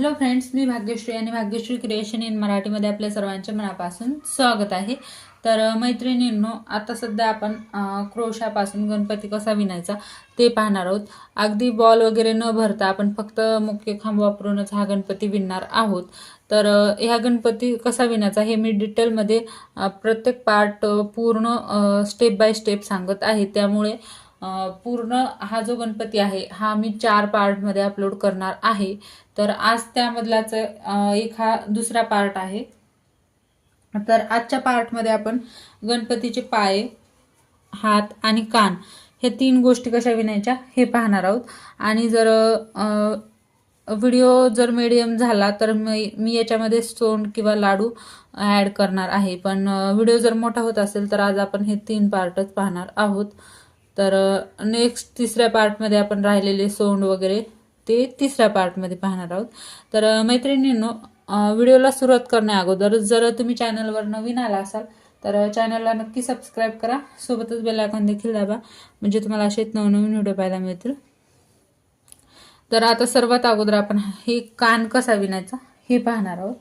Hello friends मी भाग्यश्री आणि Bhagyashree creation in मराठीमध्ये आपल्या सर्वांच्या मनापासून स्वागत आहे. तर मैत्रिणींनो आता सध्या आपण क्रोशापासून गणपती कसा विणायचा ते पाहणार आहोत. अगदी बॉल वगैरे न भरता आपण फक्त मुख्य खांब वापरूनच हा गणपती विणणार आहोत. तर ह्या गणपती कसा विणायचा हे मी डिटेलमध्ये प्रत्येक पार्ट पूर्ण स्टेप बाय स्टेप सांगत आहे. त्यामुळे पूर्ण हा जो गणपती आहे हा मी चार पार्टमध्ये अपलोड करणार आहे. तर आज त्यामधलाच एक हा दुसरा पार्ट आहे. तर आजच्या पार्टमध्ये आपण गणपतीचे पाय हात आणि कान हे तीन गोष्टी कशा विणायच्या हे पाहणार आहोत. आणि जर व्हिडिओ जर मीडियम झाला तर मी मी याच्यामध्ये सोंड किंवा लाडू ॲड करणार आहे. पण व्हिडिओ जर मोठा होत असेल तर आज आपण हे तीन पार्टच पाहणार आहोत. तर नेक्स्ट तिसऱ्या पार्टमध्ये आपण राहिलेले सोंड वगैरे ते तिसऱ्या पार्टमध्ये पाहणार आहोत. तर मैत्रिणींनो व्हिडिओला सुरुवात करण्या अगोदर जर तुम्ही चॅनलवर नवीन आला असाल तर चॅनलला नक्की सबस्क्राईब करा. सोबतच बेल आयकॉन देखील दाबा म्हणजे तुम्हाला असेच नवनवीन व्हिडिओ पाहायला मिळतील. तर आता सर्वात अगोदर आपण हे कान कसा विणायचा हे पाहणार आहोत.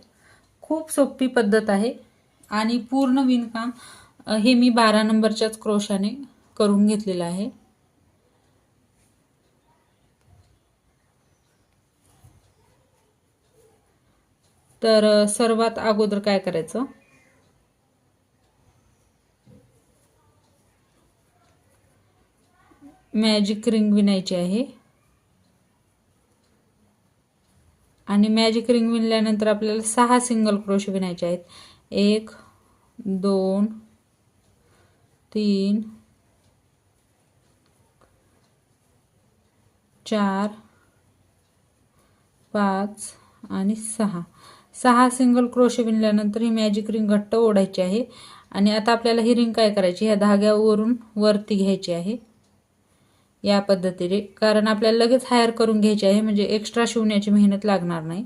खूप सोपी पद्धत आहे. आणि पूर्ण विणकाम हे मी बारा नंबरच्याच क्रोशाने करून घेतलेलं आहे. तर सर्वात अगोदर काय करायचं? मॅजिक रिंग विणायची आहे. आणि मॅजिक रिंग विणल्यानंतर आपल्याला सहा सिंगल क्रोश विणायचे आहेत. एक दोन तीन चार पाच आणि सहा. सहा सिंगल क्रोशे विणल्यानंतर ही मॅजिक रिंग घट्ट ओढायची आहे. आणि आता आपल्याला ही रिंग काय करायची? ह्या धाग्यावरून वरती घ्यायची आहे. या पद्धतीने. कारण आपल्याला लगेच हायर करून घ्यायची आहे म्हणजे एक्स्ट्रा शिवण्याची मेहनत लागणार नाही.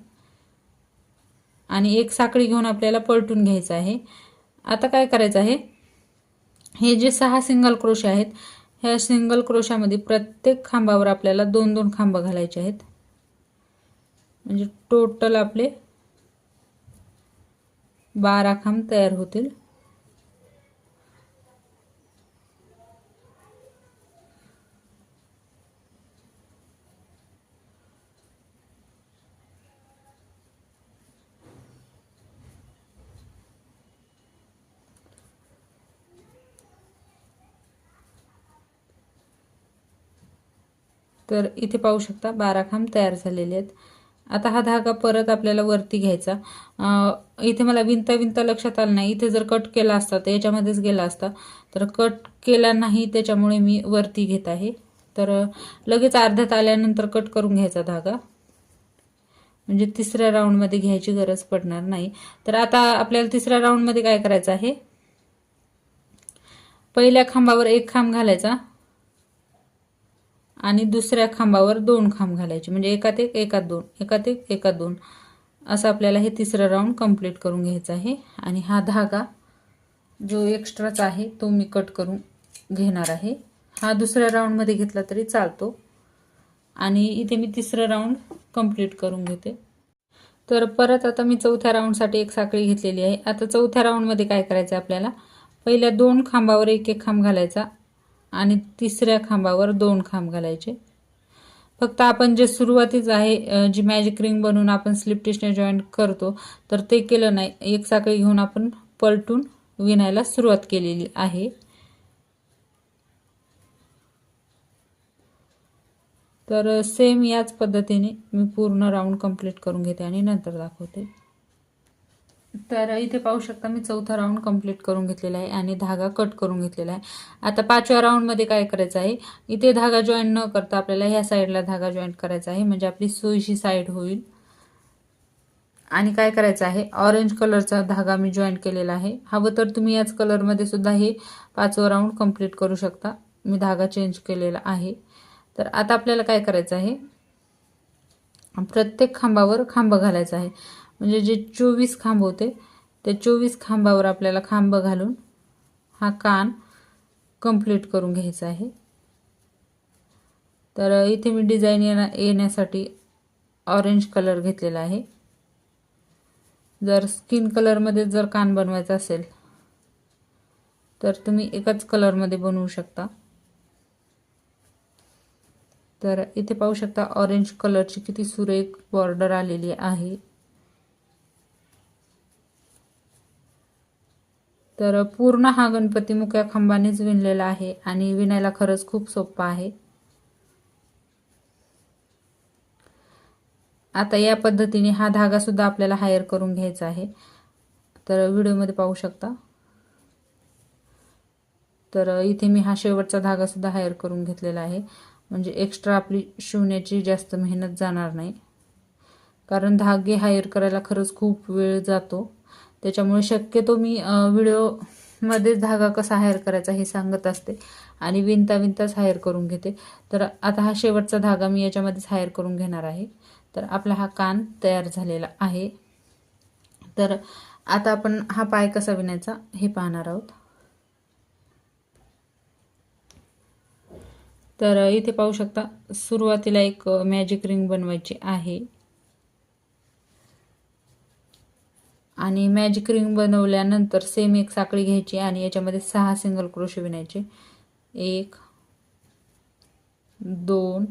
आणि एक साखळी घेऊन आपल्याला पलटून घ्यायचं आहे. आता काय करायचं आहे? हे जे सहा सिंगल क्रोशे आहेत ह्या सिंगल क्रोशामध्ये प्रत्येक खांबावर आपल्याला दोन दोन खांब घालायचे आहेत. म्हणजे टोटल आपले बारा खांब तयार होतील. तर इथे पाहू शकता बारा खांब तयार झालेले आहेत. आता हा धागा परत आपल्याला वरती घ्यायचा. इथे मला विणता विणता लक्षात आलं नाही. इथे जर कट केला असता तर याच्यामध्येच गेला असता तर कट केला नाही त्याच्यामुळे मी वरती घेत आहे. तर लगेच अर्ध्यात आल्यानंतर कट करून घ्यायचा धागा. म्हणजे तिसऱ्या राऊंडमध्ये घ्यायची गरज पडणार नाही. तर आता आपल्याला तिसऱ्या राऊंडमध्ये काय करायचं आहे? पहिल्या खांबावर एक खांब घालायचा. आणि दुसऱ्या खांबावर दोन खांब घालायचे. म्हणजे एकात एक एकात दोन एकात एक एकात दोन. असं आपल्याला हे तिसरं राऊंड कंप्लीट करून घ्यायचं आहे. आणि हा धागा जो एक्स्ट्राचा आहे तो मी कट करून घेणार आहे. हा दुसऱ्या राऊंडमध्ये घेतला तरी चालतो. आणि इथे मी तिसरं राऊंड कंप्लीट करून घेते. तर परत आता मी चौथ्या राऊंडसाठी एक साखळी घेतलेली आहे. आता चौथ्या राऊंडमध्ये काय करायचं आपल्याला? पहिल्या दोन खांबावर एक एक खांब घालायचा. आणि तिसऱ्या खांबावर दोन खांब घालायचे. फक्त आपण जे सुरुवातीच आहे जी मॅजिक रिंग बनवून आपण स्लिप टिशने जॉईन करतो तर ते केलं नाही. एक साखळी घेऊन आपण पलटून विणायला सुरुवात केलेली आहे. तर सेम याच पद्धतीने मी पूर्ण राऊंड कंप्लीट करून घेते आणि नंतर दाखवते. तर इथे पाहू शकता मी चौथा राऊंड कंप्लीट करून घेतलेला आहे आणि धागा कट करून घेतलेला आहे. आता पाचव्या राऊंडमध्ये काय करायचं आहे? इथे धागा जॉईन न करता आपल्याला ह्या साईडला धागा जॉईन करायचा आहे. म्हणजे आपली सोयीची साईड होईल. आणि काय करायचं आहे? ऑरेंज कलरचा धागा मी जॉईन केलेला आहे. हवं तर तुम्ही याच कलरमध्ये सुद्धा हे पाचवं राऊंड कंप्लीट करू शकता. मी धागा चेंज केलेला आहे. तर आता आपल्याला काय करायचं आहे? प्रत्येक खांबावर खांब घालायचा आहे. म्हणजे जे चोवीस खांब होते त्या चोवीस खांबावर आपल्याला खांब घालून हा कान कंप्लीट करून घ्यायचा आहे. तर इथे मी डिझाईन येण्या येण्यासाठी ऑरेंज कलर घेतलेला आहे. जर स्किन कलरमध्ये जर कान बनवायचा असेल तर तुम्ही एकाच कलरमध्ये बनवू शकता. तर इथे पाहू शकता ऑरेंज कलरची किती सुरेख बॉर्डर आलेली आहे. तर पूर्ण हा गणपती मुक्या खांबानेच विणलेला आहे आणि विणायला खरंच खूप सोपा आहे. आता या पद्धतीने हा धागासुद्धा आपल्याला हायर करून घ्यायचा आहे. तर व्हिडिओमध्ये पाहू शकता. तर इथे मी हा शेवटचा धागासुद्धा हायर करून घेतलेला आहे. म्हणजे एक्स्ट्रा आपली शिवण्याची जास्त मेहनत जाणार नाही. कारण धागे हायर करायला खरंच खूप वेळ जातो. त्याच्यामुळे शक्यतो मी व्हिडिओमध्ये धागा कसा हायर करायचा हे सांगत असते. आणि विणता विणताच हायर करून घेते. तर आता हा शेवटचा धागा मी याच्यामध्येच हायर करून घेणार आहे. तर आपला हा कान तयार झालेला आहे. तर आता आपण हा पाय कसा विणायचा हे पाहणार आहोत. तर इथे पाहू शकता सुरुवातीला एक मॅजिक रिंग बनवायची आहे. आणि मॅजिक रिंग बनवल्यानंतर सेम एक साखळी घ्यायची आणि याच्यामध्ये सहा सिंगल क्रोशे विणायचे. एक दोन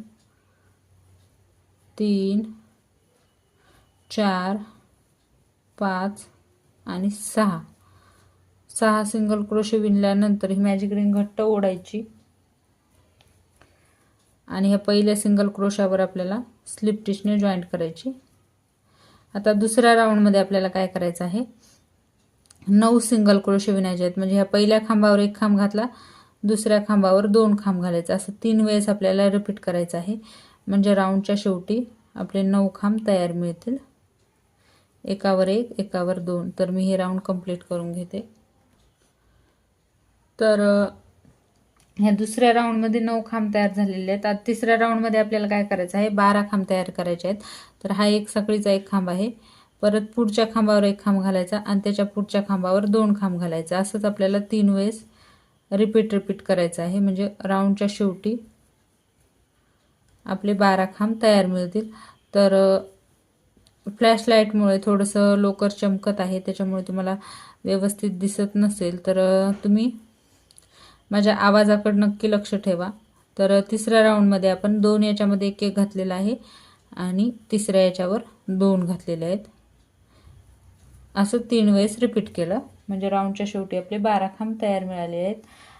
तीन चार पाच आणि सहा. सहा सिंगल क्रोशे विणल्यानंतर ही मॅजिक रिंग घट्ट ओढायची. आणि ह्या पहिल्या सिंगल क्रोशावर आपल्याला स्लिप टिचने जॉईंट करायची. आता दुसऱ्या राऊंडमध्ये आपल्याला काय करायचं आहे? नऊ सिंगल क्रोशे विणायचे आहेत. म्हणजे ह्या पहिल्या खांबावर एक खांब घातला दुसऱ्या खांबावर दोन खांब घालायचं. असं तीन वेळेस आपल्याला रिपीट करायचं आहे. म्हणजे राऊंडच्या शेवटी आपले नऊ खांब तयार मिळतील. एकावर एक एकावर दोन. तर मी हे राऊंड कंप्लीट करून घेते. तर ह्या दुसऱ्या राऊंडमध्ये नऊ खांब तयार झालेले आहेत. आता तिसऱ्या राऊंडमध्ये आपल्याला काय करायचं आहे? बारा खांब तयार करायचे आहेत. तर हा एक साखळीचा एक खांब आहे. परत पुढच्या खांबावर एक खांब घालायचा आणि त्याच्या पुढच्या खांबावर दोन खांब घालायचा. असंच आपल्याला तीन वेळेस रिपीट रिपीट करायचं आहे. म्हणजे राऊंडच्या शेवटी आपले बारा खांब तयार मिळतील. तर फ्लॅशलाईटमुळे थोडंसं लोकर चमकत आहे. त्याच्यामुळे तुम्हाला व्यवस्थित दिसत नसेल तर तुम्ही माझ्या आवाजाकडे नक्की लक्ष ठेवा. तर तिसऱ्या राऊंडमध्ये आपण दोन याच्यामध्ये एक एक घातलेला आहे आणि तिसऱ्या याच्यावर दोन घातलेले आहेत. असं तीन वेळेस रिपीट केलं. म्हणजे राऊंडच्या शेवटी आपले बारा खांब तयार मिळाले आहेत.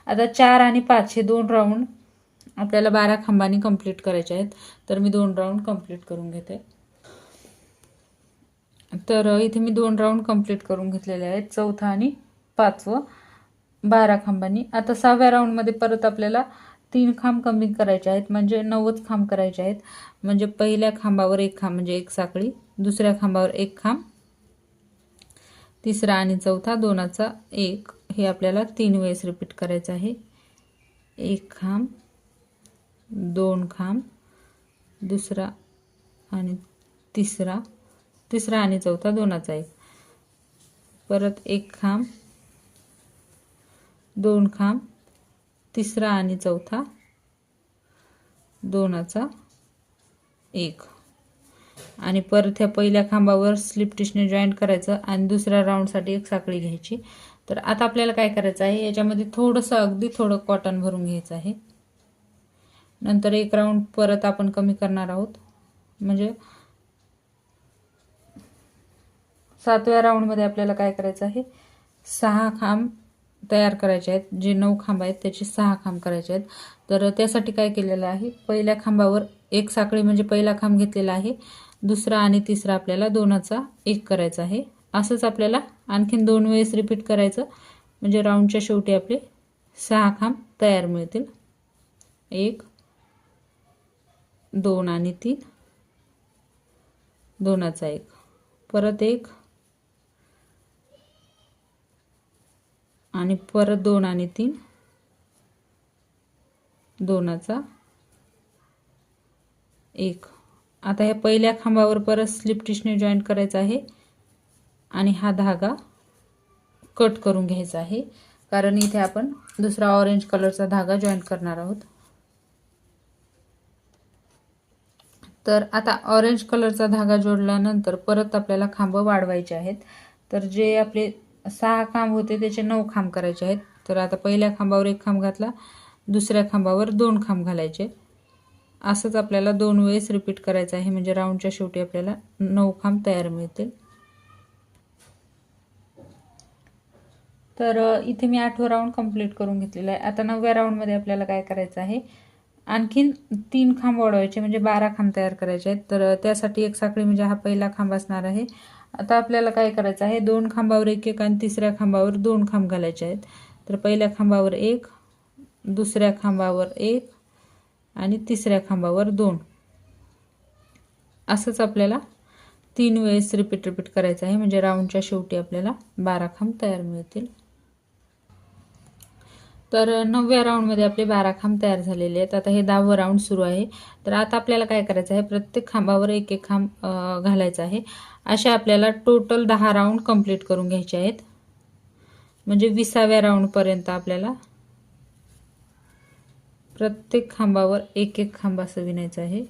आता चार आणि पाच हे दोन राऊंड आपल्याला बारा खांबांनी कंप्लीट करायचे आहेत. तर मी दोन राऊंड कंप्लीट करून घेते. तर इथे मी दोन राऊंड कंप्लीट करून घेतलेले आहेत. चौथा आणि पाचवं. बारा खांबांनी. आता सहाव्या राऊंडमध्ये परत आपल्याला तीन खांब कमी करायचे आहेत म्हणजे नव्वद खांब करायचे आहेत. म्हणजे पहिल्या खांबावर एक खांब म्हणजे एक साखळी. दुसऱ्या खांबावर एक खांब. तिसरा आणि चौथा दोनाचा एक. हे आपल्याला तीन वेळेस रिपीट करायचं आहे. एक खांब दोन खांब दुसरा आणि तिसरा तिसरा आणि चौथा दोनाचा एक. परत एक खांब दोन खांब तिसरा आणि चौथा. दोनाचा एक. आणि परत ह्या पहिल्या खांबावर स्लिप टिशने जॉईंट करायचं आणि दुसऱ्या राऊंडसाठी एक साखळी घ्यायची. तर आता आपल्याला काय करायचं आहे याच्यामध्ये थोडंसं अगदी थोडं कॉटन भरून घ्यायचं आहे. नंतर एक राऊंड परत आपण कमी करणार आहोत. म्हणजे सातव्या राऊंडमध्ये आपल्याला काय करायचं आहे सहा खांब तयार करायचे आहेत. जे नऊ खांब आहेत त्याचे सहा खांब करायचे आहेत. तर त्यासाठी काय केलेलं आहे? पहिल्या खांबावर एक साखळी म्हणजे पहिला खांब घेतलेला आहे. दुसरा आणि तिसरा आपल्याला दोनाचा एक करायचा आहे. असंच आपल्याला आणखीन दोन वेळेस रिपीट करायचं. म्हणजे राऊंडच्या शेवटी आपले सहा खांब तयार मिळतील. एक दोन आणि तीन. दोनाचा एक. परत एक आणि परत दोन आणि तीन. दोनाचा. एक. आता ह्या पहिल्या खांबावर परत स्लिप टिशने जॉईंट करायचं आहे. आणि हा धागा कट करून घ्यायचा आहे. कारण इथे आपण दुसरा ऑरेंज कलरचा धागा जॉईंट करणार आहोत. तर आता ऑरेंज कलरचा धागा जोडल्यानंतर परत आपल्याला खांब वाढवायचे आहेत. तर जे आपले सहा खांब होते त्याचे नऊ खांब करायचे आहेत. तर आता पहिल्या खांबावर एक खांब घातला दुसऱ्या खांबावर दोन खांब घालायचे. असंच आपल्याला दोन वेळेस रिपीट करायचं आहे. म्हणजे राऊंडच्या शेवटी आपल्याला नऊ खांब तयार मिळतील. तर इथे मी आठवा राऊंड कंप्लीट करून घेतलेला आहे. आता नवव्या राऊंडमध्ये आपल्याला काय करायचं आहे? आणखीन तीन खांब वाढवायचे म्हणजे बारा खांब तयार करायचे आहेत. तर त्यासाठी एक साखळी म्हणजे हा पहिला खांब असणार आहे. आता आपल्याला काय करायचं आहे? दोन खांबावर एक एक आणि तिसऱ्या खांबावर दोन खांब घालायचे आहेत. तर पहिल्या खांबावर एक दुसऱ्या खांबावर एक आणि तिसऱ्या खांबावर दोन. असंच आपल्याला तीन वेळेस रिपीट रिपीट करायचं आहे. म्हणजे राऊंडच्या शेवटी आपल्याला बारा खांब तयार मिळतील. तर नवव्या राऊंडमध्ये आपले बारा खांब तयार झालेले आहेत. आता हे दहावं राऊंड सुरू आहे. तर आता आपल्याला काय करायचं आहे? प्रत्येक खांबावर एक एक खांब घालायचा आहे. असे आपल्याला टोटल दहा राऊंड कंप्लीट करून घ्यायचे आहेत. म्हणजे विसाव्या राऊंडपर्यंत आपल्याला प्रत्येक खांबावर एक एक खांब असं विणायचं आहे.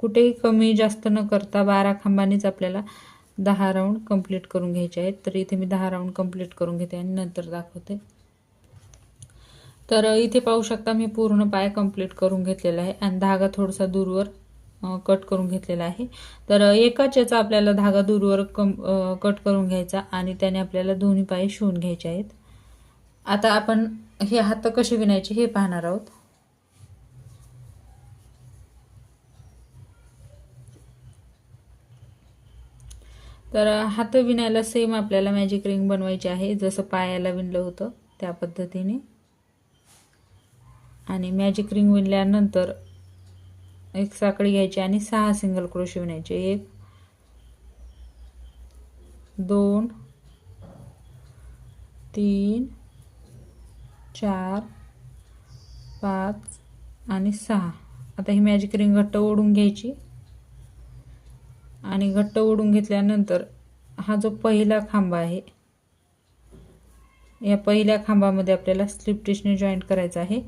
कुठेही कमी जास्त न करता बारा खांबानेच आपल्याला दहा राऊंड कंप्लीट करून घ्यायचे आहेत. तर इथे मी दहा राऊंड कंप्लीट करून घेते आणि नंतर दाखवते. तर इथे पाहू शकता मी पूर्ण पाय कंप्लीट करून घेतलेला आहे आणि धागा थोडासा दूरवर कट करून घेतलेला आहे. तर एकाच याचा आपल्याला धागा दूरवर कम कट करून घ्यायचा आणि त्याने आपल्याला दोन्ही पाय शिवून घ्यायचे आहेत. आता आपण हे हात कसे विणायचे हे पाहणार आहोत. तर हात विणायला सेम आपल्याला मॅजिक रिंग बनवायची आहे जसं पायाला विणलं होतं त्या पद्धतीने. आणि मॅजिक रिंग विणल्यानंतर एक साखळी घ्यायची आणि सहा सिंगल क्रोशी विणायचे. एक दोन तीन चार पाच आणि सहा. आता ही मॅजिक रिंग घट्ट ओढून घ्यायची. आणि घट्ट ओढून घेतल्यानंतर हा जो पहिला खांबा आहे या पहिल्या खांबामध्ये आपल्याला स्लिप टिशने जॉईंट करायचा आहे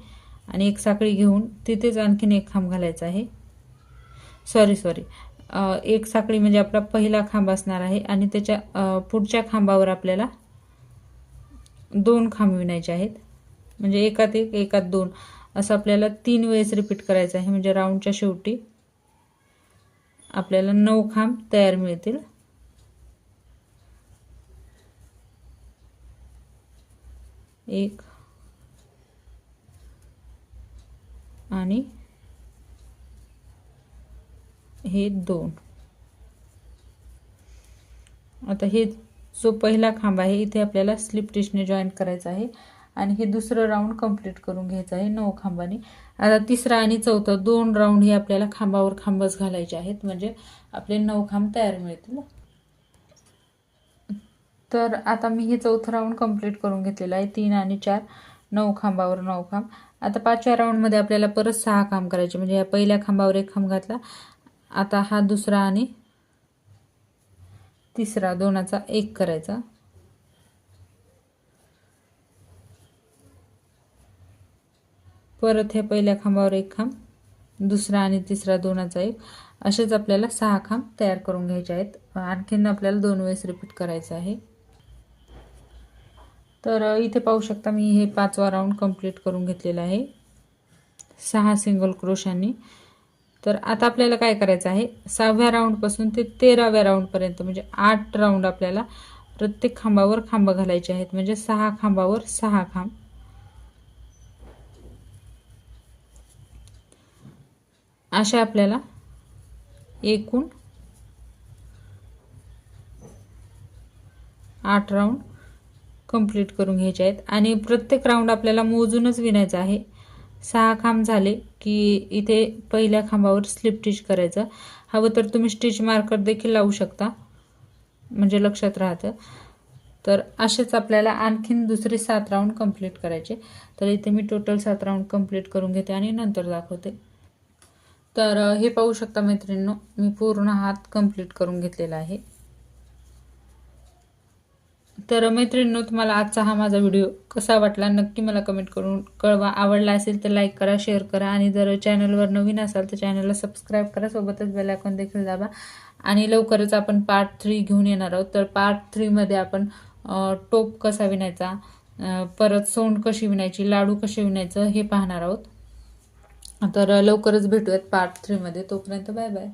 आणि एक साखळी घेऊन तिथेच आणखीन एक खांब घालायचा आहे. सॉरी सॉरी एक साखळी म्हणजे आपला पहिला खांब असणार आहे आणि त्याच्या पुढच्या खांबावर आपल्याला दोन खांब विणायचे आहेत. म्हणजे एकात एक एकात दोन. असं आपल्याला तीन वेळेस रिपीट करायचं आहे म्हणजे राऊंडच्या शेवटी. आपल्याला नऊ खांब तयार मिळतील. एक आणि हे दोन. आता हे जो पहिला खांब आहे इथे आपल्याला स्लिप टिशने जॉईंट करायचं आहे. आणि हे दुसरं राऊंड कंप्लीट करून घ्यायचं आहे नऊ खांबाने. आता तिसरा आणि चौथा दोन राऊंड हे आपल्याला खांबावर खांबच घालायचे आहेत. म्हणजे आपले नऊ खांब तयार मिळतील. तर आता मी हे चौथं राऊंड कंप्लीट करून घेतलेलं आहे. तीन आणि चार नऊ खांबावर नऊ खांब. आता पाचव्या राऊंडमध्ये आपल्याला परत सहा खांब करायचे. म्हणजे या पहिल्या खांबावर एक खांब घातला. आता हा दुसरा आणि तिसरा दोनाचा एक करायचा. परत ह्या पहिल्या खांबावर एक खांब दुसरा आणि तिसरा दोनाचा एक. असेच आपल्याला सहा खांब तयार करून घ्यायचे आहेत. आणखीन आपल्याला दोन वेळेस रिपीट करायचं आहे. तर इथे पाहू शकता मी हे पाचवा राऊंड कंप्लीट करून घेतलेला आहे. सहा सिंगल क्रोशांनी तर आता आपल्याला काय करायचं आहे? सहाव्या राऊंडपासून ते तेराव्या राऊंडपर्यंत म्हणजे आठ राऊंड आपल्याला प्रत्येक खांबावर खांब घालायचे आहेत. म्हणजे सहा खांबावर सहा खांब. अशा आपल्याला एकूण आठ राऊंड कंप्लीट करून घ्यायचे आहेत. आणि प्रत्येक राऊंड आपल्याला मोजूनच विणायचं आहे. सहा खांब झाले की इथे पहिल्या खांबावर स्लिप स्टिच करायचं. हवं तर तुम्ही स्टिच मार्कर देखील लावू शकता. म्हणजे लक्षात राहतं. तर असेच आपल्याला आणखीन दुसरे सात राऊंड कंप्लीट करायचे. तर इथे मी टोटल सात राऊंड कंप्लीट करून घेते आणि नंतर दाखवते. तर हे पाहू शकता मैत्रिणींनो मी पूर्ण हात कंप्लीट करून घेतलेला आहे. तर मैत्रिणींनो तुम्हाला आजचा हा माझा व्हिडिओ कसा वाटला नक्की मला कमेंट करून कळवा. आवडला असेल तर लाईक करा शेअर करा आणि जर चॅनलवर नवीन असाल तर चॅनलला सबस्क्राईब करा. सोबतच बेल आयकॉन देखील दाबा. आणि लवकरच आपण पार्ट थ्री घेऊन येणार आहोत. तर पार्ट थ्रीमध्ये आपण टोप कसा विणायचा परत सोंड कशी विणायची लाडू कसे विणायचं हे पाहणार आहोत. तर लवकरच भेटूयात पार्ट थ्रीमध्ये तोपर्यंत बाय बाय